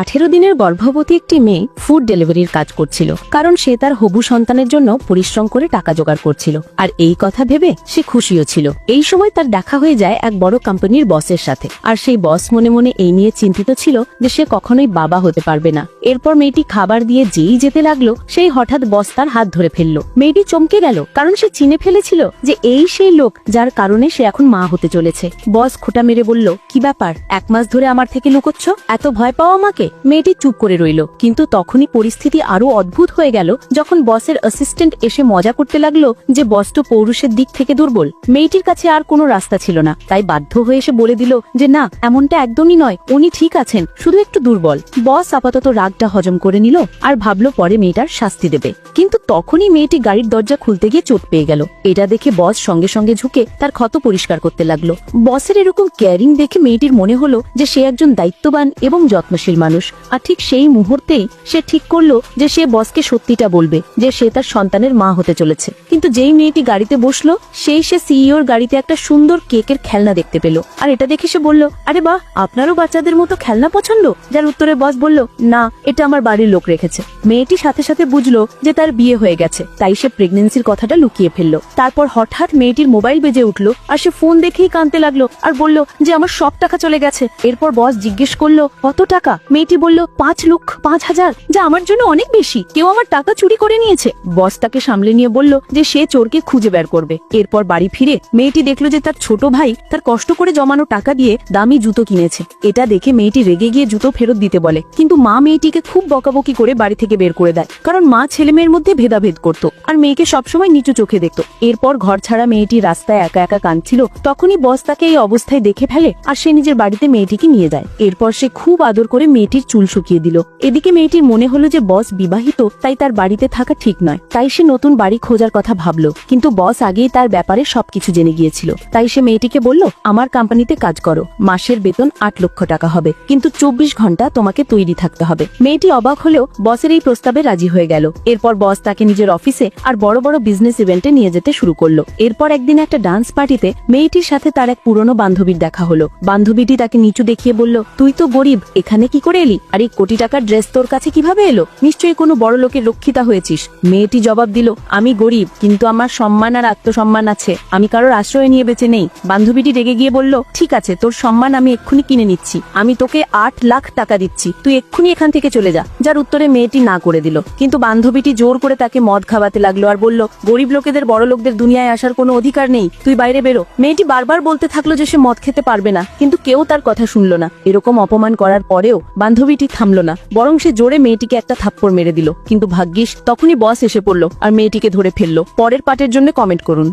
আঠেরো দিনের গর্ভবতী একটি মেয়ে ফুড ডেলিভারির কাজ করছিল, কারণ সে তার হবু সন্তানের জন্য পরিশ্রম করে টাকা জোগাড় করছিল। আর এই কথা ভেবে সে খুশিও ছিল। এই সময় তার দেখা হয়ে যায় এক বড় কোম্পানির বসের সাথে। আর সেই বস মনে মনে এই নিয়ে চিন্তিত ছিল যে সে কখনোই বাবা হতে পারবে না। এরপর মেয়েটি খাবার দিয়ে যেই যেতে লাগল, সেই হঠাৎ বস তার হাত ধরে ফেলল। মেয়েটি চমকে গেল, কারণ সে চিনে ফেলেছিল যে এই সেই লোক যার কারণে সে এখন মা হতে চলেছে। বস খোটা মেরে বলল, কি ব্যাপার? এক মাস ধরে আমার থেকে লুকোচ্ছ? এত ভয় পাও আমাকে? মেয়েটি চুপ করে রইল। কিন্তু তখনই পরিস্থিতি আরও অদ্ভুত হয়ে গেল যখন বসের অ্যাসিস্ট্যান্ট এসে মজা করতে লাগল যে বস তো পৌরুষের দিক থেকে দুর্বল। মেয়েটির কাছে আর কোনো রাস্তা ছিল না। তাই বাধ্য হয়ে এসে বলে দিল যে, না, এমনটা একদমই নয়। উনি ঠিক আছেন, শুধু একটু দুর্বল। বস আপাতত রাগটা হজম করে নিল আর ভাবলো পরে মেয়েটার শাস্তি দেবে। কিন্তু তখনই মেয়েটি গাড়ির দরজা খুলতে গিয়ে চোট পেয়ে গেল। এটা দেখে বস সঙ্গে সঙ্গে ঝুঁকে তার ক্ষত পরিষ্কার করতে লাগল। বসের এরকম কেয়ারিং দেখে মেয়েটির মনে হলো যে, সে একজন দায়িত্ববান এবং যত্নশীল মানুষ। আর ঠিক সেই মুহূর্তেই সে ঠিক করল যে সে বসকে সত্যিটা বলবে, যে সে তার সন্তানের মা হতে চলেছে। কিন্তু যেই মেয়েটি গাড়িতে বসল, সেই সে সিইওর গাড়িতে একটা সুন্দর কেকের খেলনা দেখতে পেল। আর এটা দেখে সে বলল, আরে বাহ, আপনারও বাচ্চাদের মতো খেলনা পছন্দ? যার উত্তরে বস বলল, না, এটা আমার বাড়ির লোক রেখেছে। মেয়েটি সাথে সাথে বুঝলো যে তার বিয়ে হয়ে গেছে, তাই সে প্রেগনেন্সির কথাটা লুকিয়ে ফেলল। তারপর হঠাৎ মেয়েটির মোবাইল বেজে উঠল, আর সে ফোন দেখেই কাঁদতে লাগল, আর বলল যে, আমার সব টাকা চলে গেছে। এরপর বস জিজ্ঞেস করল, কত টাকা? মেয়েটি বলল, পাঁচ লক্ষ, পাঁচ হাজার, যা আমার জন্য অনেক বেশি। কেউ আমার টাকা চুরি করে নিয়েছে। বস তাকে সামলে নিয়ে বলল যে সে চোরকে খুঁজে বের করবে। এরপর বাড়ি ফিরে মেয়েটি দেখল যে তার ছোট ভাই তার কষ্ট করে জমানো টাকা দিয়ে দামি জুতো কিনেছে। এটা দেখে মেয়েটি রেগে গিয়ে জুতো ফেরত দিতে বলে। কিন্তু মা মেয়েটিকে খুব বকাবকি করে বাড়ি থেকে বের করে দেয়, কারণ মা ছেলে মেয়ের মধ্যে ভেদাভেদ করত আর মেয়েকে সবসময় নিচু চোখে দেখত। এরপর ঘর ছাড়া মেয়েটি রাস্তায় একা একা কাঁদছিল। তখনই বস তাকে এই অবস্থায় দেখে ফেলে আর সে নিজের বাড়িতে মেয়েটিকে নিয়ে যায়। এরপর সে খুব আদর করে মেয়েটির চুল শুকিয়ে দিল। এদিকে মেয়েটির মনে হলো যে বস বিবাহিত, তাই তার বাড়িতে থাকা ঠিক নয়। তাই সে নতুন বাড়ি খোঁজার কথা ভাবলো, কিন্তু বস আগেই তার ব্যাপারে সবকিছু জেনে গিয়েছিল। তাই সে মেয়েটিকে বলল, আমার কোম্পানিতে কাজ করো, মাসের বেতন আট লক্ষ টাকা হবে, কিন্তু চব্বিশ ঘণ্টা তোমাকে তৈরি থাকতে হবে। মেয়েটি অবাক হলেও বসের এই প্রস্তাবে রাজি হয়ে গেল। এরপর বস তাকে নিজের অফিসে আর বড় বড় বিজনেস ইভেন্টে নিয়ে যেতে শুরু করল। এরপর একদিন একটা ডান্স পার্টিতে মেয়েটির সাথে তার এক পুরনো বান্ধবীর দেখা হলো। বান্ধবীটি তাকে নিচু দেখিয়ে বলল, তুই তো গরিব, এখানে কি করে এলি? আর, এই কোটি টাকার ড্রেস তোর কাছে কীভাবে এলো? নিশ্চয়ই কোনো বড় লোকের রক্ষিতা হয়েছিস। মেয়েটি জবাব দিল, আমি গরিব, কিন্তু আমার সম্মান আর আত্মসম্মান আছে। আমি কারোর আশ্রয় নিয়ে বেঁচে নেই। বান্ধবীটি রেগে গিয়ে বলল, ঠিক আছে, তোর সম্মান আমি এক্ষুনি কিনে নিচ্ছি। আমি তোকে আট লাখ টাকা দিচ্ছি। তুই এক্ষুনি এখান থেকে চলে যা। যার উত্তরে মেয়েটি না করে দিল। কিন্তু বান্ধবীটি জোর করে তাকে মদ খাওয়াতে লাগল আর বলল, গরিব লোকেদের, বড় লোকদের দুনিয়ায় আসার কোনো অধিকার নেই। তুই বাইরে বেরো। মেয়েটি বারবার বলতে থাকল যে সে মদ খেতে পারবে না, কিন্তু কেউ তার কথা শুনলো না। এরকম অপমান করার পরেও বান্ধবীটি থামল না। বরং সে জোরে মেয়েটিকে একটা থাপ্পড় মেরে দিল। কিন্তু ভাগ্যিস, তখনই বস এসে পড়ল আর মেয়েটিকে ধরে ফেলল। পরের পাটের জন্য কমেন্ট করুন।